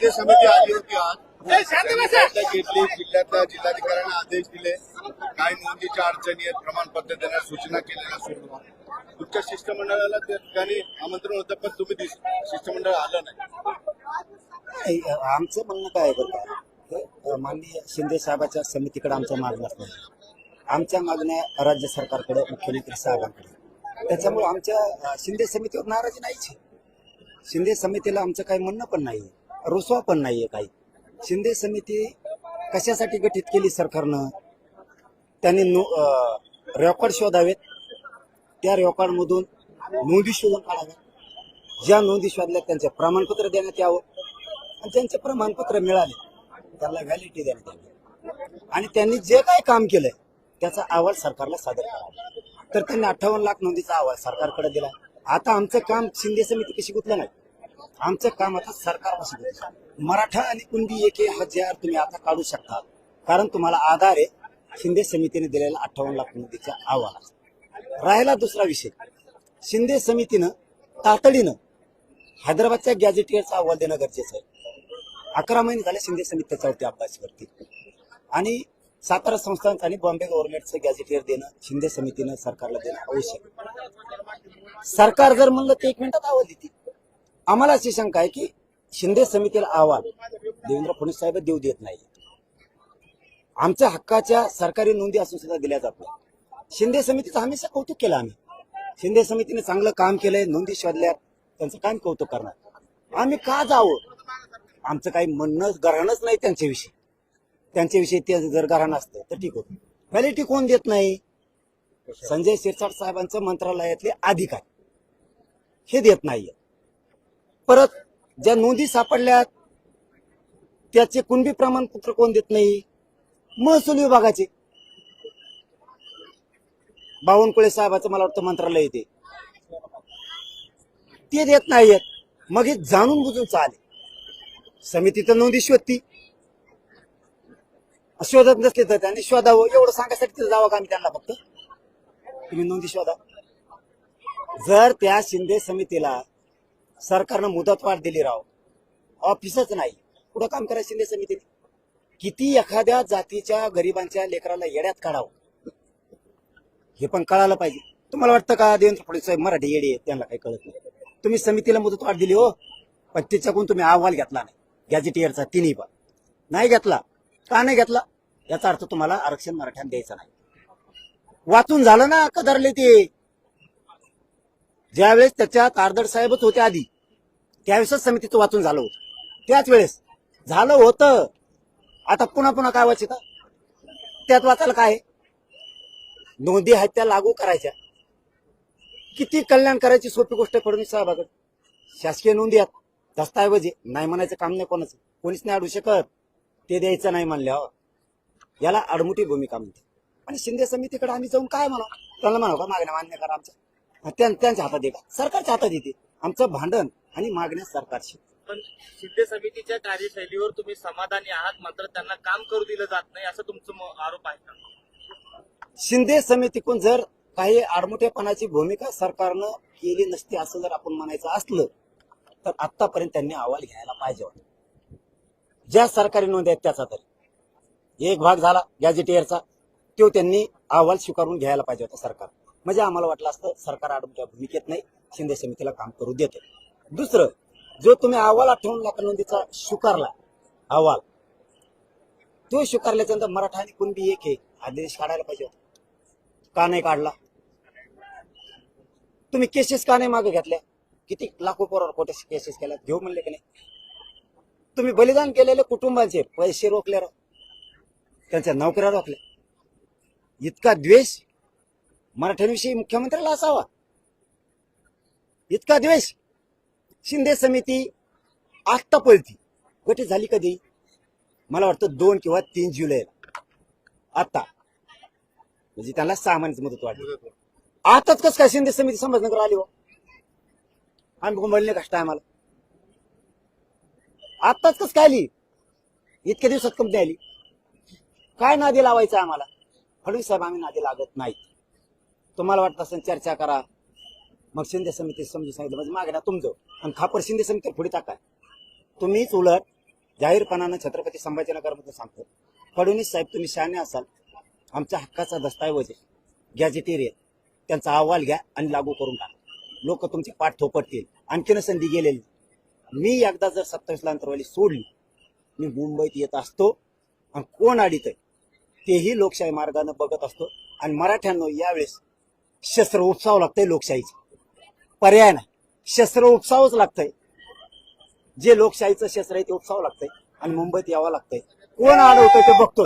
जी समिती आली होती आज. जिल्ह्यातल्या जिल्हाधिकाऱ्यांना आदेश दिले. काही नोंदीच्या अडचणी आहेत प्रमाणपत्र देण्यास सूचना केलेल्या स्वरूपात तुमच्या शिष्टमंडळाला त्या ठिकाणी आमंत्रण होतं पण तुम्ही शिष्टमंडळ आलं नाही. आमचं म्हणणं काय बरं माननीय शिंदे साहेबांच्या समितीकडे आमच्या मागण्या असतात आमच्या मागण्या राज्य सरकारकडे मुख्यमंत्री साहेबांकडे. त्याच्यामुळे आमच्या शिंदे समितीवर नाराजी नाहीच शिंदे समितीला आमचं काही म्हणणं पण नाही रुसवा पण नाहीये काही. शिंदे समिती कशासाठी गठीत केली सरकारनं? त्यांनी रेकॉर्ड शोधावेत. त्या रेकॉर्डमधून नोंदी शोधून काढाव्यात. ज्या नोंदी शोधल्या त्यांचे प्रमाणपत्र देण्यात यावं आणि त्यांचे प्रमाणपत्र मिळाले त्यांना व्हॅलिडिटी देण्यात यावी. आणि त्यांनी जे काही काम केलंय त्याचा अहवाल सरकारला सादर करावा. तर त्यांनी अठ्ठावन्न लाख नोंदीचा अहवाल सरकारकडे दिला आता आमचं काम शिंदे समिती कशी गुतलं नाही आमचं काम आता सरकारपासून गुंतलं. मराठा आणि कुणबी एक एक हजार तुम्ही आता काढू शकता. कारण तुम्हाला आधार आहे. शिंदे समितीने दिलेला अठ्ठावन्न लाख नोंदीच्या अहवालात राहिला दुसरा विषय. शिंदे समितीनं तातडीनं हैदराबादच्या गॅजेटियरचा अहवाल देणं गरजेचं आहे. अकरा महिने झाले शिंदे समिती त्याच्यावरती अभ्यास करते आणि सातारा संस्थांचं आणि बॉम्बे गव्हर्नमेंटचं गॅजेटियर देणं शिंदे समितीनं सरकारला देणं आवश्यक आहे. सरकार जर म्हणलं ते एक मिनिटात अहवाल देते आम्हाला अशी शंका आहे की शिंदे समितीला अहवाल देवेंद्र फडणवीस साहेब देऊ देत नाही. आमच्या हक्काच्या सरकारी नोंदी असून सुद्धा दिल्या जात नाही. शिंदे समितीचं हमेशा कौतुक केलं आम्ही. शिंदे समितीने चांगलं काम केलंय नोंदी शोधल्या त्यांचं काय कौतुक करणार. आम्ही का जावं? आमचं काही म्हणणं गरहणच नाही त्यांच्याविषयी. त्यांच्याविषयी ते जर गरहण असतं तर ठीक होतं. व्हॅलिटी कोण देत नाही? संजय शिरसाट साहेबांचं मंत्रालयातले अधिकार. हे देत नाहीये. परत ज्या नोंदी सापडल्यात त्याचे कुणबी प्रमाणपत्र कोण देत नाही? महसूल विभागाचे. बावनकुळे साहेबाचं मला वाटतं मंत्रालय येते. ते देत नाहीयेत. मग हे जाणून बुजून चाले समितीचं नोंदी शोधती. शोधत नसले तर त्यांनी शोधावं. एवढं सांगायसाठी तिथं जावं का आम्ही त्यांना फक्त? तुम्ही नोंदी शोधा. जर त्या शिंदे समितीला सरकारनं मुदतवाढ दिली राव. ऑफिसच नाही. कुठं काम करा शिंदे समितीने किती एखाद्या जातीच्या गरिबांच्या लेकराला येड्यात काढावं? हे पण कळालं पाहिजे. तुम्हाला वाटतं का देवेंद्र फडणवीस साहेब मराठी येडी आहेत? त्यांना काही कळत नाही. तुम्ही समितीला मुदतवाढ दिली हो पण त्याच्याकडून तुम्ही अहवाल घेतला नाही. गॅजेटियरचा तिन्ही पण. नाही घेतला. का नाही घेतला? याचा अर्थ तुम्हाला आरक्षण मराठ्यात द्यायचा नाही. वाचून झालं ना कदरले ते. ज्यावेळेस त्याच्यात आर्दड साहेबच होते आधी त्यावेळेसच समितीचं वाचून झालं होतं. त्याच वेळेस झालं होतं. आता पुन्हा पुन्हा काय वाचित त्यात वाचायला काय नोंदी आहेत त्या लागू करायच्या. किती कल्याण करायची सोपी गोष्ट फडणवीस साहेबाकडे? शासकीय नोंदी आहेत. दस्ताऐवजी नाही म्हणायचं काम नाही कोणाचं. कोणीच नाही अडू शकत. ते द्यायचं नाही म्हणल्यावर. याला अडमुठी भूमिका म्हणते आणि शिंदे समितीकडे आम्ही जाऊन काय म्हणा त्यांना म्हणा का मागण्या मान्य करा आमच्या? त्यांच्या हातात का सरकारच्या हातात येते आमचं भांडण आणि मागण्या सरकारशी. पण शिंदे समितीच्या कार्यशैलीवर तुम्ही समाधानी आहात मात्र त्यांना काम करू दिलं जात नाही असं तुमचं आरोप आहे का? शिंदे समितीकडून जर काही आडमुठेपणाची भूमिका सरकारनं केली नसती असं जर आपण म्हणायचं असलं तर आतापर्यंत त्यांनी अहवाल घ्यायला पाहिजे होता. ज्या सरकारी नोंदी आहेत त्याचा तरी. एक भाग झाला गॅजेटियरचा तो त्यांनी अहवाल स्वीकारून घ्यायला पाहिजे होता सरकार. म्हणजे आम्हाला वाटलं असतं सरकार आडमुठ्या भूमिकेत नाही शिंदे समितीला काम करू देते. दुसरं जो तुम्ही अहवाल आठवून लाख नोंदीचा स्वीकारला अहवाल. तो स्वीकारल्याच्या नंतर मराठा आणि कुणबी एक हे आदेश काढायला पाहिजे होता. का नाही काढला? तुम्ही केसेस का नाही मागे घेतल्या? किती लाखो पोरावर कोटे केसेस केल्या घेऊ म्हणले की नाही? तुम्ही बलिदान केलेले कुटुंबांचे पैसे रोखले राव. त्यांच्या नोकऱ्या रोखल्या. इतका द्वेष मराठ्यांविषयी मुख्यमंत्र्याला असावा. इतका द्वेष. शिंदे समिती आत्ता पळती. गठीत झाली कधी? मला वाटतं दोन किंवा तीन जुलैला. आता म्हणजे त्यांना सहा मदत वाटली. वाढली आताच कसं काय शिंदे समिती संभाजीनगर आली हो? आम्ही कुंभलने कष्ट आम्हाला. आताच कसं काय आली? इतक्या दिवसात कंपनी आली. काय नादी लावायचं आम्हाला? फडणवीस साहेब आम्ही नादी लागत नाही तुम्हाला वाटत असेल चर्चा करा. मग शिंदे समिती समजून सांगितलं म्हणजे मागण्या तुमचं. आणि खापर शिंदे समिती पुढे टाका. तुम्हीच उलट जाहीरपणानं छत्रपती संभाजीनगरमध्ये सांगतो. फडणवीस साहेब तुम्ही शहाणे असाल. आमच्या हक्काचा दस्तऐवज आहे. गॅजेटेर त्यांचा अहवाल घ्या आणि लागू करून टाका. लोक तुमचे पाठ थोपटतील आणखीन संधी गेलेली. मी एकदा जर सत्तावीसला अंतरवाली सोडली मी मुंबईत येत असतो आणि कोण अडीत तेही लोकशाही मार्गानं बघत असतो. आणि मराठ्यांनो यावेळेस शस्त्र उपसावं लागतंय लोकशाहीचं. पर्याय नाही. शस्त्र उपसावंच लागतंय. जे लोकशाहीचं शस्त्र आहे ते उपसावं लागतंय. आणि मुंबईत यावं लागतंय. कोण अडवतंय ते बघतो